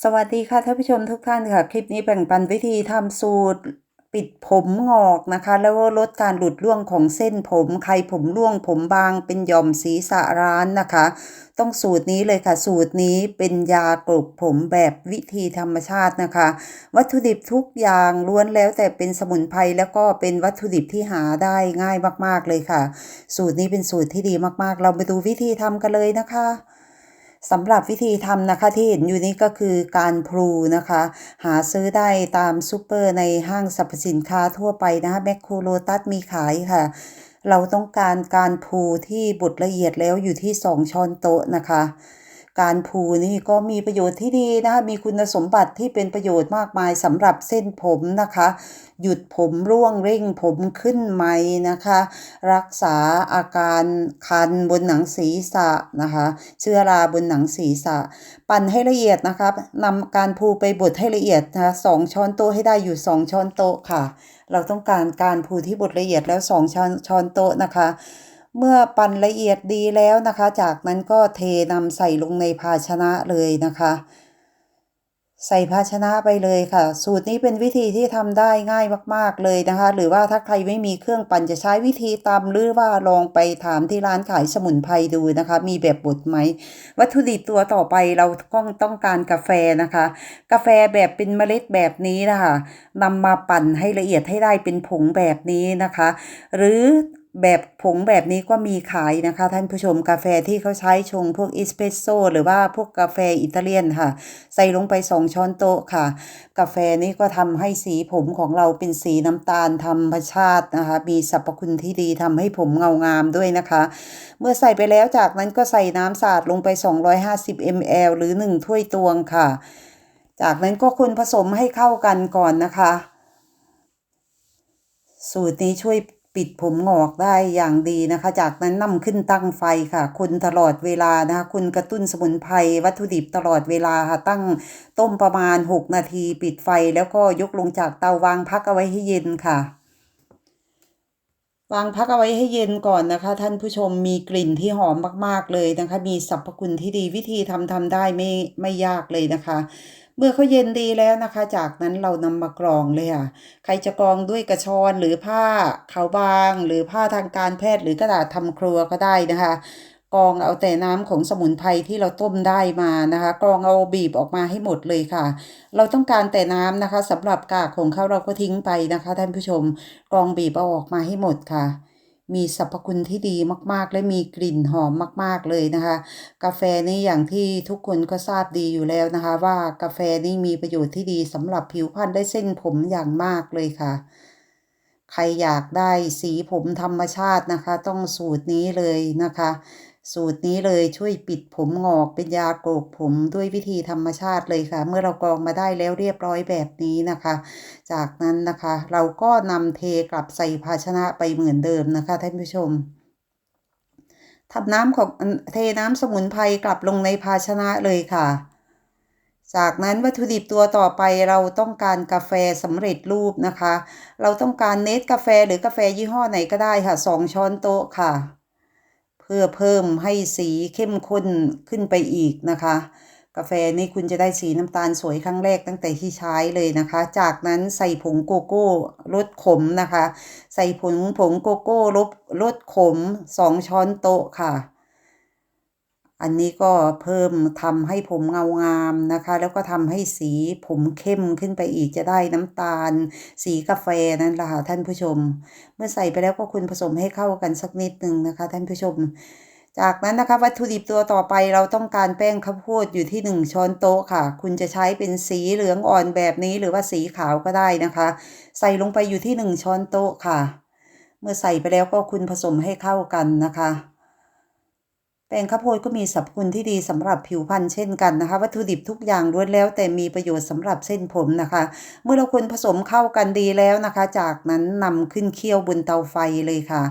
สวัสดีค่ะท่านผู้ชมทุกท่านค่ะ คลิปนี้แบ่งปันวิธีทำสูตรปิดผมงอกนะคะ แล้วลดการหลุดร่วงของเส้นผม ใครผมร่วงผมบางเป็นหย่อมศีรษะร้านนะคะ ต้องสูตรนี้เลยค่ะ สูตรนี้เป็นยากลบผมแบบวิธีธรรมชาตินะคะ วัตถุดิบทุกอย่างล้วนแล้วแต่เป็นสมุนไพรแล้วก็เป็นวัตถุดิบที่หาได้ง่ายมากๆเลยค่ะ สูตรนี้เป็นสูตรที่ดีมากๆ เราไปดูวิธีทำกันเลยนะคะ สำหรับวิธีทำนะคะที่เห็นอยู่นี้ก็คือการพลูนะคะ หาซื้อได้ตามซูเปอร์ในห้างสรรพสินค้าทั่วไปนะคะแมคโครโลตัสมีขายค่ะ เราต้องการการพลูที่บดละเอียดแล้วอยู่ที่ 2 ช้อนโต๊ะนะคะ การพูนี่ก็มีประโยชน์ที่ดีนะคะมีคุณสมบัติที่เป็นประโยชน์มากมายสำหรับเส้นผมนะคะ หยุดผมร่วงเร่งผมขึ้นไหมนะคะ รักษาอาการคันบนหนังศีรษะนะคะ เชื้อราบนหนังศีรษะ ปั่นให้ละเอียดนะคะนำการพูไปบดให้ละเอียดนะคะสองช้อนโต๊ะให้ได้อยู่2ช้อนโต๊ะค่ะ เราต้องการการพูที่บดละเอียดแล้ว2ช้อนช้อนโต๊ะนะคะ เมื่อปั่นละเอียดดีแล้วนะคะ จากนั้นก็เทนำใส่ลงในภาชนะเลยนะคะ ใส่ภาชนะไปเลยค่ะ สูตรนี้เป็นวิธีที่ทำได้ง่ายมากๆเลยนะคะ หรือว่าถ้าใครไม่มีเครื่องปั่นจะใช้วิธีตำหรือว่าลองไปถามที่ร้านขายสมุนไพรดูนะคะ มีแบบบดไหม วัตถุดิบตัวต่อไปเราต้องต้องการกาแฟนะคะ กาแฟแบบเป็นเมล็ดแบบนี้นะคะนำมาปั่นให้ละเอียดให้ได้เป็นผงแบบนี้นะคะ หรือ แบบผงแบบนี้ก็มีขายนะคะ ท่านผู้ชมกาแฟที่เขาใช้ชงพวกเอสเปรสโซ่หรือว่าพวกกาแฟอิตาเลียนค่ะ ใส่ลงไป2ช้อนโต๊ะค่ะ กาแฟนี้ก็ทำให้สีผมของเราเป็นสีน้ำตาลธรรมชาตินะคะ มีสรรพคุณที่ดีทำให้ผมเงางามด้วยนะคะ เมื่อใส่ไปแล้วจากนั้นก็ใส่น้ำสะอาดลงไป 250 ml หรือ 1 ถ้วยตวงค่ะ จากนั้นก็คนผสมให้เข้ากันก่อนนะคะ สูตรนี้ช่วย ปิดผมงอกได้อย่างดีนะคะ จากนั้นนำขึ้นตั้งไฟค่ะคนตลอดเวลานะคะคุณกระตุ้นสมุนไพรวัตถุดิบตลอดเวลาค่ะ ตั้งต้มประมาณ 6 นาทีปิดไฟแล้วก็ยกลงจากเตาวางพักเอาไว้ให้เย็นค่ะ วางพักเอาไว้ให้เย็นก่อนนะคะ ท่านผู้ชมมีกลิ่นที่หอมมากๆเลยนะคะ มีสรรพคุณที่ดีวิธีทำทำได้ไม่ไม่ยากเลยนะคะ เมื่อเขาเย็นดีแล้วนะคะ จากนั้นเรานำมากรองเลยค่ะ ใครจะกรองด้วยกระชอนหรือผ้าขาวบาง หรือผ้าทางการแพทย์หรือกระดาษทำครัวก็ได้นะคะกรองเอาแต่น้ำของสมุนไพรที่เราต้มได้มานะคะกรองเอาบีบออกมาให้หมดเลยค่ะ เราต้องการแต่น้ำนะคะสำหรับกากของเขาเราก็ทิ้งไปนะคะท่านผู้ชมกรองบีบเอาออกมาให้หมดค่ะ มีสรรพคุณที่ดีมาก ๆ และมีกลิ่นหอมมาก ๆ เลยนะคะ กาแฟนี่อย่างที่ทุกคนก็ทราบดีอยู่แล้วนะคะ ว่ากาแฟนี่มีประโยชน์ที่ดีสำหรับผิวพรรณได้เส้นผมอย่างมากเลยค่ะใครอยากได้สีผมธรรมชาตินะคะ ต้องสูตรนี้เลยนะคะ สูตรนี้เลยช่วยปิดผมงอกเป็นยาโกกผมด้วยวิธีธรรมชาติเลยค่ะ เมื่อเรากรองมาได้แล้วเรียบร้อยแบบนี้นะคะ จากนั้นนะคะ เราก็นำเทกลับใส่ภาชนะไปเหมือนเดิมนะคะท่านผู้ชมทำน้ำของเทน้ำสมุนไพรกลับลงในภาชนะเลยค่ะ จากนั้นวัตถุดิบตัวต่อไปเราต้องการกาแฟสำเร็จรูปนะคะ เราต้องการเนสกาแฟหรือกาแฟยี่ห้อไหนก็ได้ค่ะ2ช้อนโต๊ะค่ะ พื่อเพิ่มให้สีเข้มข้นขึ้นไปอีกนะคะ กาแฟนี่คุณจะได้สีน้ำตาลสวยครั้งแรกตั้งแต่ที่ใช้เลยนะคะ จากนั้นใส่ผงโกโก้รสขมนะคะ ใส่ผงผงโกโก้รสรสขม 2 ช้อนโต๊ะค่ะ อันนี้ก็เพิ่มทำให้ผมเงางามนะคะ แล้วก็ทำให้สีผมเข้มขึ้นไปอีกจะได้น้ำตาล สีกาแฟนั่นแหละค่ะท่านผู้ชม เมื่อใส่ไปแล้วก็คุณผสมให้เข้ากันสักนิดนึงนะคะ ท่านผู้ชม จากนั้นนะคะวัตถุดิบตัวต่อไปเราต้องการแป้งข้าวโพดอยู่ที่ 1 ช้อนโต๊ะค่ะ คุณจะใช้เป็นสีเหลืองอ่อนแบบนี้หรือว่าสีขาวก็ได้นะคะ ใส่ลงไปอยู่ที่ 1 ช้อนโต๊ะค่ะ เมื่อใส่ไปแล้วก็คุณผสมให้เข้ากันนะคะ แป้งข้าวโพดก็มีสรรพคุณที่ดีสำหรับผิวพรรณเช่นกันนะคะ วัตถุดิบทุกอย่างล้วนแล้ว แต่มีประโยชน์สำหรับเส้นผมนะคะ เมื่อเราคนผสมเข้ากันดีแล้วนะคะ จากนั้นนำขึ้นเคี่ยวบนเตาไฟเลยค่ะ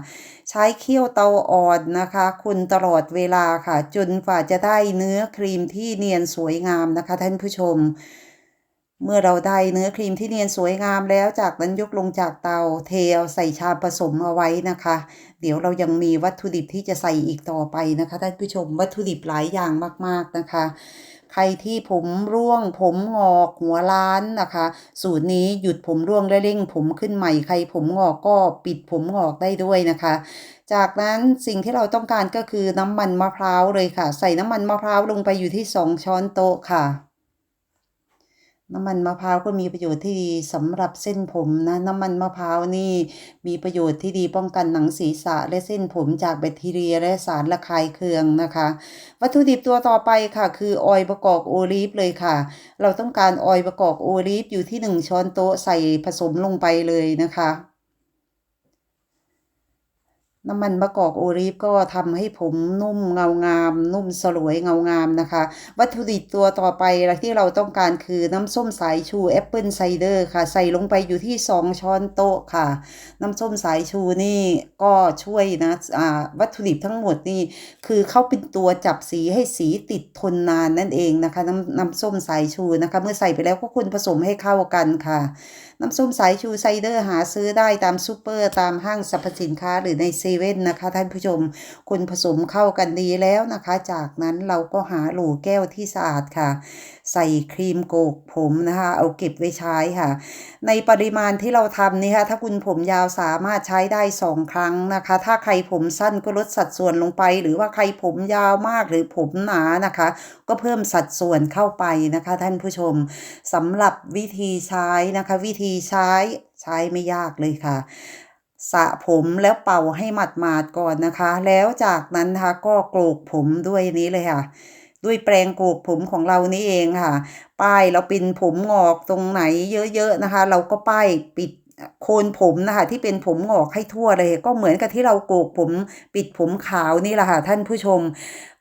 ใช้เคี่ยวเตาอ่อนนะคะ คนตลอดเวลาค่ะ จนกว่าจะได้เนื้อครีมที่เนียนสวยงามนะคะ ท่านผู้ชม เมื่อเราได้เนื้อครีมที่เนียนสวยงามแล้วจากนั้นยกลงจากเตาเทเอาใส่ชามผสมเอาไว้นะคะ เดี๋ยวเรายังมีวัตถุดิบที่จะใส่อีกต่อไปนะคะท่านผู้ชมวัตถุดิบหลายอย่างมาก ๆนะคะ ใครที่ผมร่วง ผมงอกหัวล้านนะคะ สูตรนี้หยุดผมร่วงและเร่งผมขึ้นใหม่ใครผมงอกก็ปิดผมงอกได้ด้วยนะคะจากนั้นสิ่งที่เราต้องการก็คือน้ำมันมะพร้าวเลยค่ะ ใส่น้ำมันมะพร้าวลงไปอยู่ที่ 2 ช้อนโต๊ะค่ะ น้ำมันมะพร้าวก็มีประโยชน์ที่ดีสำหรับเส้นผมนะน้ำมันมะพร้าวนี่มีประโยชน์ที่ดีป้องกันหนังศีรษะและเส้นผมจากแบคทีเรียและสารระคายเคืองนะคะ วัตถุดิบตัวต่อไปค่ะ คือออยล์ประกอบโอลีฟเลยค่ะ เราต้องการออยล์ประกอบโอลีฟอยู่ที่ 1 ช้อนโต๊ะใส่ผสมลงไปเลยนะคะ น้ำมันมะกอกโอลีฟก็ทำให้ผมนุ่มเงางาม นุ่มสลวยเงางามนะคะ วัตถุดิบตัวต่อไปที่เราต้องการคือน้ำส้มสายชูแอปเปิลไซเดอร์ค่ะ ใส่ลงไปอยู่ที่ 2 ช้อนโต๊ะค่ะ น้ำส้มสายชูนี่ก็ช่วยนะอ่าวัตถุดิบทั้งหมดนี่คือเขาเป็นตัวจับสีให้สีติดทนนานนั่นเองนะคะน้ำน้ำส้มสายชูนะคะ เมื่อใส่ไปแล้วก็คนผสมให้เข้ากันค่ะ น้ำส้มสายชูไซเดอร์หาซื้อได้ตามซูเปอร์ตามห้างสรรพสินค้าหรือในเซเว่นนะคะ ท่านผู้ชมคนผสมเข้ากันดีแล้วนะคะ จากนั้นเราก็หาโหลแก้วที่สะอาดค่ะ ใส่ครีมโกกผมนะคะ เอาเก็บไว้ใช้ค่ะ ในปริมาณที่เราทำนี่ค่ะถ้าคุณผมยาวสามารถใช้ได้สองครั้งนะคะ ถ้าใครผมสั้นก็ลดสัดส่วนลงไป หรือว่าใครผมยาวมากหรือผมหนานะคะ ก็เพิ่มสัดส่วนเข้าไปนะคะ ท่านผู้ชมสำหรับวิธีใช้นะคะ วิธีใช้ใช้ไม่ยากเลยค่ะ สระผมแล้วเป่าให้หมัดมาดก่อนนะคะ แล้วจากนั้นนะคะก็โกรกผมด้วยนี้เลยค่ะ ด้วยแปรงโกกผมของเรานี่เองค่ะ ป้ายเราป็นผมงอกตรงไหนเยอะๆนะคะ เราก็ป้ายปิดโคนผมนะคะที่เป็นผมงอกให้ทั่วเลย ก็เหมือนกับที่เราโกกผมปิดผมขาวนี่แหละค่ะท่านผู้ชม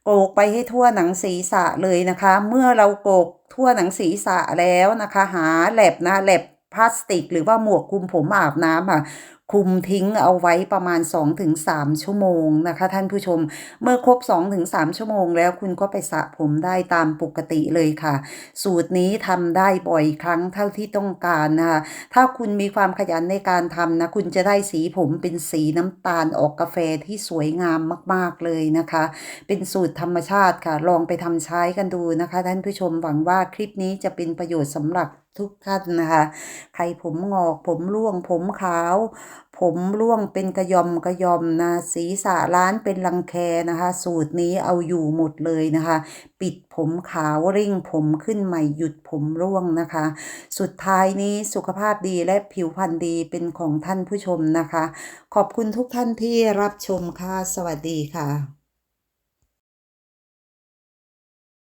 โกกไปให้ทั่วหนังศีรษะเลยนะคะ เมื่อเราโกกทั่วหนังศีรษะแล้วนะคะ หาแหลบนะแหลบพลาสติกหรือว่าหมวกคลุมผมอาบน้ำค่ะ คลุมทิ้งเอาไว้ประมาณ 2-3 ชั่วโมงนะคะ ท่านผู้ชม เมื่อครบ 2-3 ชั่วโมง แล้วคุณก็ไปสระผมได้ตามปกติเลยค่ะ สูตรนี้ทำได้บ่อยครั้งเท่าที่ต้องการนะคะ ถ้าคุณมีความขยันในการทำนะ คุณจะได้สีผมเป็นสีน้ำตาลออกกาแฟที่สวยงามมาก ๆ เลยนะคะ เป็นสูตรธรรมชาติค่ะ ลองไปทำใช้กันดูนะคะ ท่านผู้ชมหวังว่าคลิปนี้จะเป็นประโยชน์สำหรับทุกท่านนะคะ ใครผมงอกผมร่วงผมขาวผมร่วงเป็นกระยอมกระยอมนะศีรษะล้านเป็นรังแคนะคะ สูตรนี้เอาอยู่หมดเลยนะคะ ปิดผมขาวเร่งผมขึ้นใหม่หยุดผมร่วงนะคะ สุดท้ายนี้สุขภาพดีและผิวพรรณดีเป็นของท่านผู้ชมนะคะ ขอบคุณทุกท่านที่รับชมค่ะ สวัสดีค่ะ